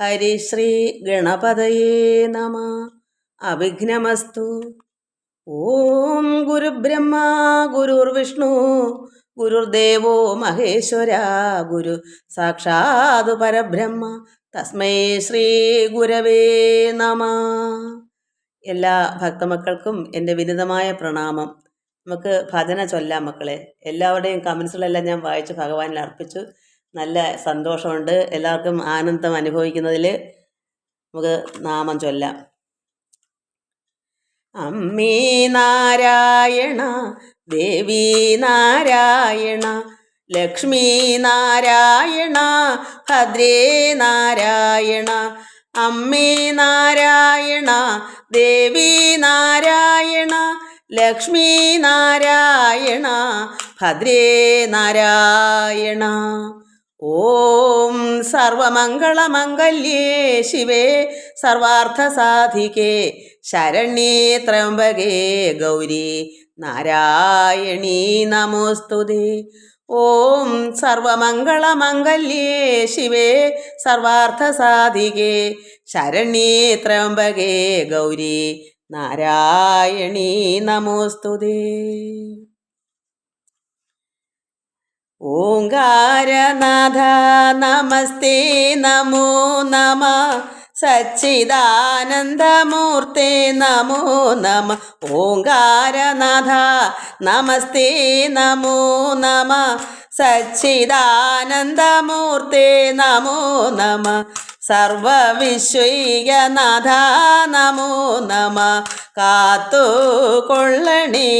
ഹരിശ്രീ ഗണപതയേ നമ. അവിഘ്നമസ്തു. ഓം ഗുരുബ്രഹ്മ ഗുരുർവിഷ്ണു ഗുരുദേവോ മഹേശ്വര ഗുരു സാക്ഷാത് പരബ്രഹ്മ തസ്മൈ ശ്രീ ഗുരവേ നമ. എല്ലാ ഭക്തമക്കൾക്കും എന്റെ വിനിതമായ പ്രണാമം. നമുക്ക് ഭജന ചൊല്ലാം മക്കളെ. എല്ലാവരുടെയും കമൻസുകളെല്ലാം ഞാൻ വായിച്ച് ഭഗവാനിൽ അർപ്പിച്ചു. നല്ല സന്തോഷമുണ്ട്. എല്ലാവർക്കും ആനന്ദം അനുഭവിക്കുന്നതിൽ നമുക്ക് നാമം ചൊല്ലാം. അമ്മേ നാരായണ ദേവി നാരായണ ലക്ഷ്മി നാരായണ ഭദ്രേ നാരായണ അമ്മേ നാരായണ ദേവി നാരായണ ലക്ഷ്മി നാരായണ ഭദ്രേ നാരായണ. ഓം സർവമംഗളമംഗല്യേ ശിവേ സർവാർത്ഥസാധികേ ശരണ്യേ ത്രംബകേ ഗൗരി നാരായണീ നമോസ്തുതേ. ഓം സർവമംഗളമംഗല്യേ ശിവേ സർവാർത്ഥസാധികേ ശരണ്യേ ത്രംബകേ ഗൗരി നാരായണീ നമോസ്തുതേ. ഓങ്കാരനാഥ നമസ്തേ നമോ നമ. സച്ചിദാനന്ദമൂർത്തേ നമോ നമ. ഓങ്കാരനാഥ നമസ്തേ നമോ നമ. സച്ചിദാനന്ദമൂർത്തേ നമോ നമ. സർവവിശ്വൈകനാഥ നമോ നമ. കാത്തു കൊള്ളണേ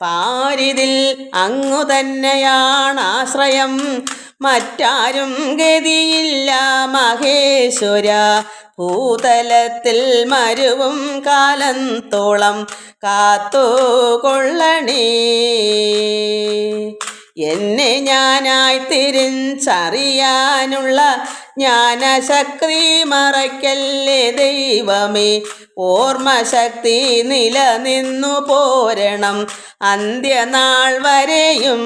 പാരിതിൽ അങ്ങു തന്നെയാണ് ആശ്രയം. മറ്റാരും ഗതിയില്ല മഹേശ്വര. ഭൂതലത്തിൽ മരുവും കാലന്തോളം കാത്തു കൊള്ളണേ എന്നെ ഞാനായി തിരിച്ചറിയാനുള്ള ജ്ഞാനശക്തി മറയ്ക്കല്ലേ ദൈവമേ. ഓർമ്മശക്തി നിലനിന്നു പോരണം അന്ത്യനാൾ വരെയും.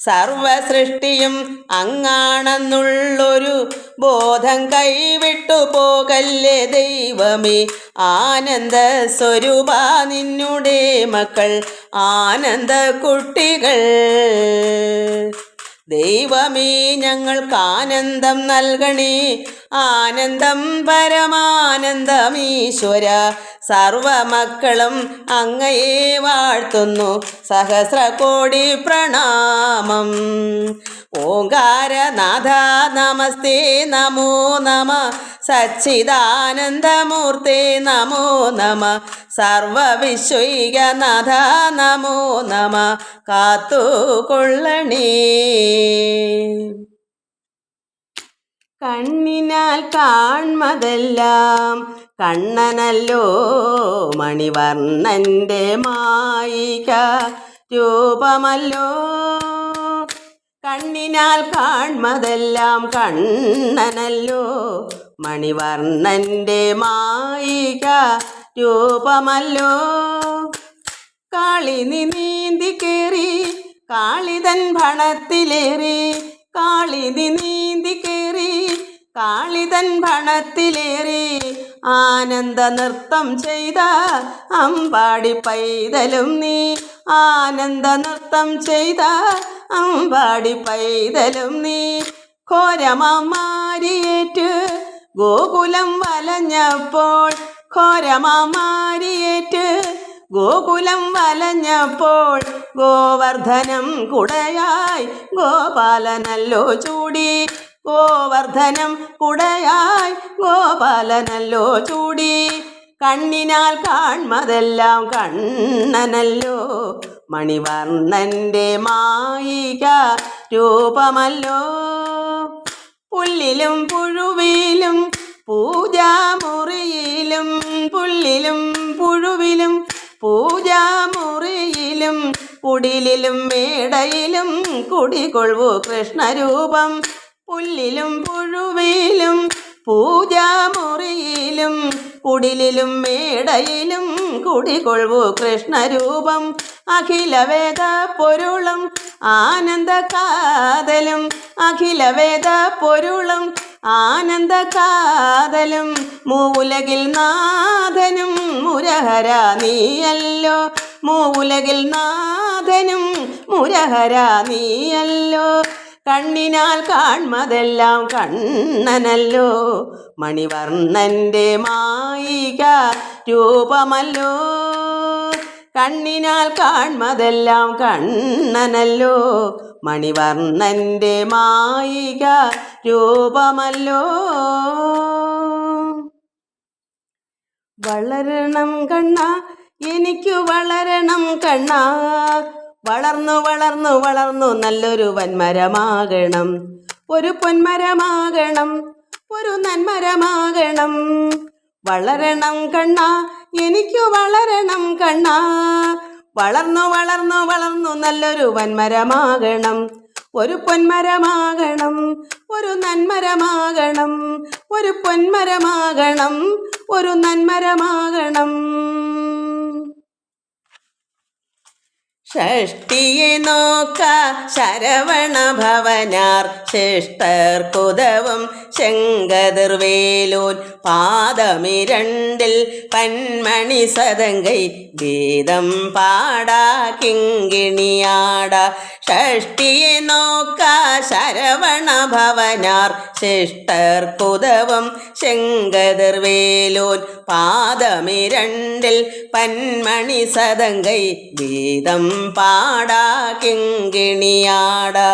സർവസൃഷ്ടിയും അങ്ങാണെന്നുള്ളൊരു ബോധം കൈവിട്ടു പോകല്ലേ ദൈവമേ? ആനന്ദ സ്വരൂപ നിന്നുടെ മക്കൾ ആനന്ദ കുട്ടികൾ ദൈവമേ ഞങ്ങൾക്ക് ആനന്ദം നൽകണേ. ആനന്ദം പരമാനന്ദമീശ്വര സർവമക്കളും അങ്ങയെ വാഴ്ത്തുന്നു. സഹസ്രകോടി പ്രണാമം. ഓങ്കാരനാഥ നമസ്തേ നമോ നമ. സച്ചിദാനന്ദമൂർത്തേ നമോ നമ. സർവവിശ്വൈകനാഥ നമോ നമ. കാത്തുകൊള്ളണേ. കണ്ണിനാൽ കാൺമതെല്ലാം കണ്ണനല്ലോ മണിവർണന്റെ മായിക രൂപമല്ലോ. കണ്ണിനാൽ കാൺമതെല്ലാം കണ്ണനല്ലോ മണിവർണന്റെ മായിക രൂപമല്ലോ. കാളിനി നീന്തി കേറി കാളിതൻ ഭണത്തിലേറി കാളിതി നീന്തി കയറി കാളിതൻ ഭണത്തിലേറി ആനന്ദ നൃത്തം ചെയ്ത അമ്പാടി പൈതലും നീ. ആനന്ദ നൃത്തം ചെയ്ത അമ്പാടി പൈതലും നീ. ഘോരമാരിയേറ്റ് ഗോകുലം വലഞ്ഞപ്പോൾ ഘോരമാരിയേറ്റ് ഗോകുലം വലഞ്ഞപ്പോൾ ഗോവർദ്ധനം കുടയായി. ഗോപാലനല്ലോ ചൂടി. ഗോവർദ്ധനം കുടയായി. ഗോപാലനല്ലോ ചൂടി. കണ്ണിനാൽ കാൺമതെല്ലാം കണ്ണനല്ലോ. മണിവർണന്റെ മായിക രൂപമല്ലോ. പുല്ലിലും പുഴുവിലും പൂജാമുറിയിലും പുല്ലിലും പുഴുവിലും പൂജാമുറിയിലും കുടിലിലും മേടയിലും കുടികൊള്ളു കൃഷ്ണരൂപം. പുല്ലിലും പുഴുവിലും പൂജാമുറിയിലും കുടിലിലും മേടയിലും കുടികൊള്ളു കൃഷ്ണരൂപം. അഖിലവേദ പൊരുളും ആനന്ദ കാതലും അഖിലവേദ പൊരുളും ആനന്ദ കാതലും മൂലകിൽ നാഥനും മുരഹര നീയല്ലോ. മൂലകിൽ നാഥനും മുരഹര നീയല്ലോ. കണ്ണിനാൽ കാൺമതെല്ലാം കണ്ണനല്ലോ. മണിവർണന്റെ മായിക രൂപമല്ലോ. കണ്ണിനാൽ കാൺമതെല്ലാം കണ്ണനല്ലോ. മണിവർണന്റെ മായിക രൂപമല്ലോ. വളരണം കണ്ണ എനിക്കു വളരണം കണ്ണ. വളർന്നു വളർന്നു വളർന്നു നല്ലൊരു വൻമരമാകണം. ഒരു പൊന്മരമാകണം ഒരു നന്മരമാകണം. വളരണം കണ്ണ എനിക്കു വളരണം കണ്ണ. വളർന്നു വളർന്നു വളർന്നു നല്ലൊരു വൻമരമാകണം. ഒരു പൊന്മരമാകണം ഒരു നന്മരമാകണം. ഒരു പൊന്മരമാകണം ഒരു നന്മരമാകണം. ഷഷ്ടിയെ നോക്ക ശരവണ ഭവനാർ. ശിഷ്ടർക്കുതവും ശങ്കതിർവേലൂൻ പാദമിരണ്ടിൽ പന്മണി സതങ്കൈ ഗീതം പാടാ കിങ്കിണിയാട. ഷഷ്ടിയെ നോക്ക ശരവണ ഭവനാർ. ശിഷ്ടർക്കുതവും ശങ്കതിർവേലൂൻ പാദമിരണ്ടിൽ പന്മണി സതങ്കൈ ഗീതം പാടാ കിങ്കിണിയാടാ.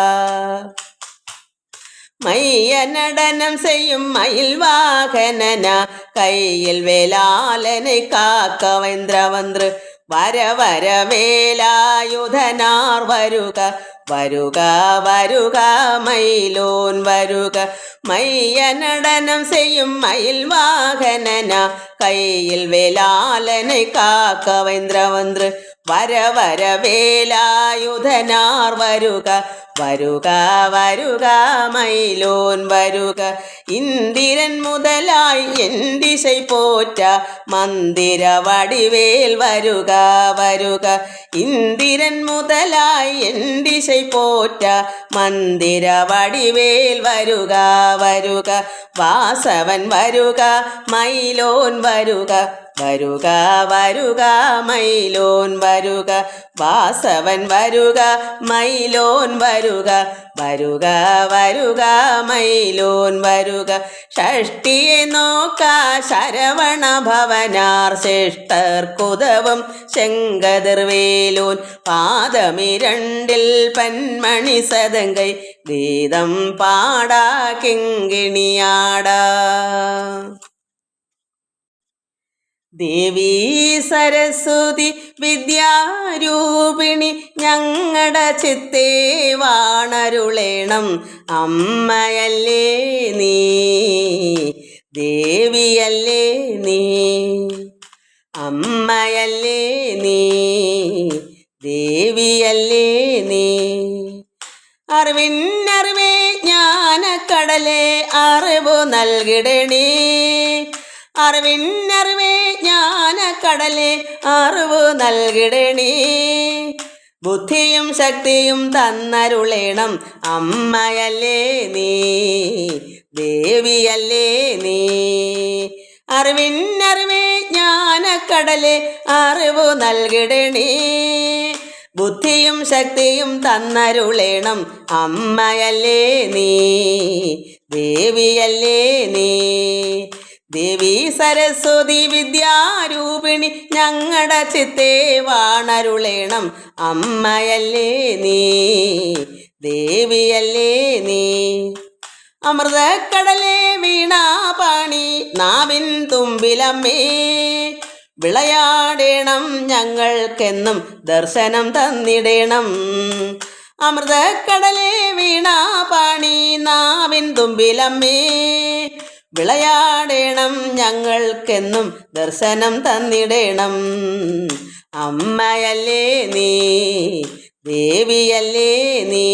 മയ്യ നടനം ചെയ്യും മയിൽ വാഹനന കയ്യിൽ വേലാലനെ കാക്കവേന്ദ്രവന്ത്ര് വര വര വേലായുധനാർ വരുക. വരുക വരുക മയിലോൻ വരുക. മയ്യ നടനം ചെയ്യും മയിൽ വാഹനന കയ്യിൽ വേലാലനെ കാക്കവേന്ദ്രവന്ത്ര് വെന്ദ്ര വന്ദ്ര വര വര വേലായുധനാർ വരുക. വരുക വരുക മൈലോൻ വരുക. ഇന്ദിരൻ മുതലായി എൻ ദിശൈ പോറ്റ. മന്ദിര വടിവേൽ വരുക വരുക. ഇന്ദിരൻ മുതലായി എൻ ദിശൈ പോറ്റ. മന്ദിര വടിവേൽ വരുക വരുക. വാസവൻ വരുക മൈലോൻ വരുക. വരുക വരുക മൈലോൻ വരുക. വാസവൻ വരുക മൈലോൻ വരുക. വരുക വരുക മൈലോൻ വരുക. ഷഷ്ടിയെ നോക്ക ശരവണ ഭവനാർ ശിഷ്ടർക്കുതവും ശങ്കതിർവേലൂൻ പാദമിരണ്ടിൽ പന്മണി സതങ്കൈ ഗീതം പാടാ കിങ്കിണിയാടാ. ദേവീ സരസ്വതി വിദ്യാരൂപിണി ഞങ്ങളുടെ ചിത്തേ വാണരുളേണം. അമ്മയല്ലേ നീ ദേവിയല്ലേ നീ അമ്മയല്ലേ നീ ദേവിയല്ലേ നീ. അറിവിന്നറിവേ ജ്ഞാനക്കടലേ അറിവ് നൽകിടണേ. അറിവിന്നറിവേ ജ്ഞാനക്കടലെ അറിവ് നൽകിടണേ. ബുദ്ധിയും ശക്തിയും തന്നരുളേണം അമ്മയല്ലേ നീ ദേവിയല്ലേ നീ. അറിവിന്നറിവേ ജ്ഞാനക്കടലെ അറിവ് നൽകിടണേ. ബുദ്ധിയും ശക്തിയും തന്നരുളേണം അമ്മയല്ലേ നീ ദേവിയല്ലേ നീ. ദേവി സരസ്വതി വിദ്യാരൂപിണി ഞങ്ങളുടെ ചിത്തേ വാണരുളേണം. അമ്മയല്ലേ നീ ദേവിയല്ലേ നീ. അമൃതക്കടലെ വീണാപാണി നാവിൻ തുമ്പിലമ്മേ. വിളയാടേണം ഞങ്ങൾക്കെന്നും ദർശനം തന്നിടേണം. അമൃതക്കടലെ വീണാപാണി നാവിൻ തുമ്പിലമ്മേ. വിളയാടേണം ഞങ്ങൾക്കെന്നും ദർശനം തന്നിടേണം. അമ്മയല്ലേ നീ ദേവിയല്ലേ നീ.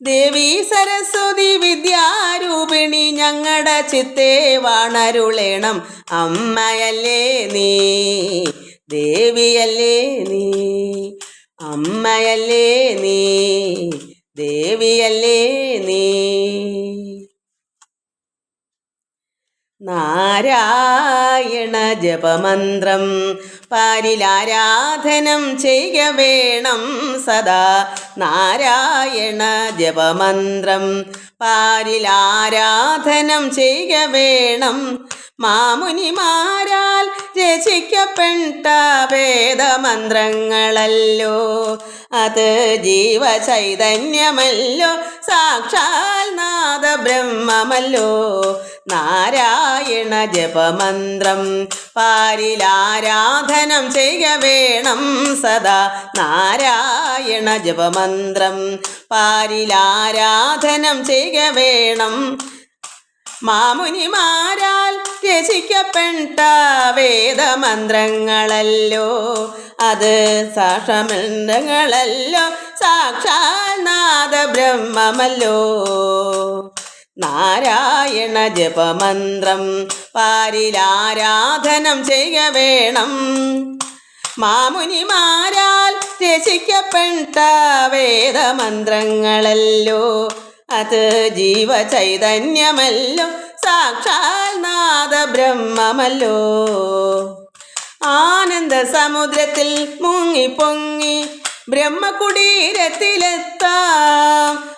ദേവി സരസ്വതി വിദ്യാരൂപിണി ഞങ്ങളുടെ ചിത്തേ വാണരുളേണം അമ്മയല്ലേ നീ ദേവിയല്ലേ നീ. അമ്മയല്ലേ നീ ദേവിയല്ലേ നാരായണ ജപമന്ത്രം. പാരിലാരാധനം ചെയ്യ വേണം സദാ നാരായണ ജപമന്ത്രം. പാരിലാരാധനം ചെയ്യ വേണം മാമുനിമാരാൽ രചിക്കപ്പെട്ട വേദമന്ത്രങ്ങളല്ലോ. അത് ജീവചൈതന്യമല്ലോ സാക്ഷാൽ നാദ ബ്രഹ്മമല്ലോ നാരായണ ജപമന്ത്രം പാരിലാരാധനം ചെയ്യ വേണം സദാ നാരായണ ജപമന്ത്രം. പാരിലാരാധനം ചെയ്യ വേണം. മാമുനിമാരാൽ രചിക്കപ്പെട്ട വേദമന്ത്രങ്ങളല്ലോ. അത് സാക്ഷമന്ത്രങ്ങളല്ലോ സാക്ഷാൽ നാദ ബ്രഹ്മമല്ലോ നാരായണ ജപമന്ത്രം. പാരിലാരാധനം ചെയ്യ വേണം. മാമുനിമാരാൽ രചിക്കപ്പെട്ട വേദമന്ത്രങ്ങളല്ലോ. അത് ജീവചൈതന്യമല്ലോ. സാക്ഷാൽ നാദബ്രഹ്മമല്ലോ. ആനന്ദ സമുദ്രത്തിൽ മുങ്ങി പൊങ്ങി ബ്രഹ്മകുടീരത്തിലെത്താം.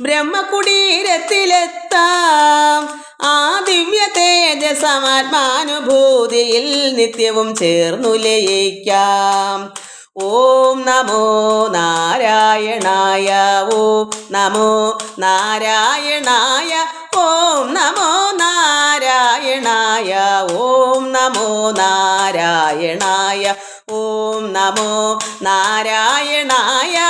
ബ്രഹ്മകുടീരത്തിലെത്താം. ആ ദിവ്യ തേജസമാത്മാനുഭൂതിയിൽ നിത്യവും ചേർന്നു ലയിക്കാം. ഓം നമോ നാരായണായ ഓം നമോ നാരായണായ ഓം നമോ നാരായണായ ഓം നമോ നാരായണായ ഓം നമോ നാരായണായ.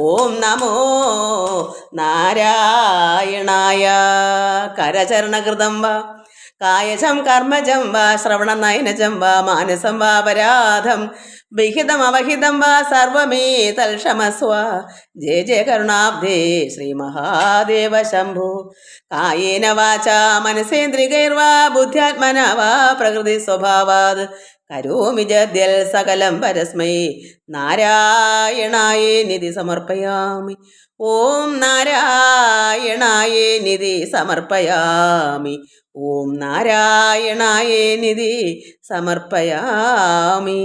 ഓം നമോ നാരായണായ കരചരണകൃതം വാ കായജം കർമ്മജം വാ ശ്രവണ നയനജം വാ മാനസം വാ അപരാധം വിഹിതം അവഹിതം വാ സർവമേ തൽക്ഷമസ്വ. ജയ ജയ കരുണാബ്ധേ ശ്രീ മഹാദേവ ശംഭു. കായേന വാച മനസേന്ദ്രികൈർവാ ബുദ്ധ്യാത്മന വാ പ്രകൃതി സ്വഭാവാത്. കരോമി ജദ്യൽ സകലം പരസ്മൈ. നാരായണായേ നിധി സമർപ്പയാമി. ഓം നാരായണായേ നിധി സമർപ്പയാമി. ഓം നാരായണായേ നിധി സമർപ്പയാമി.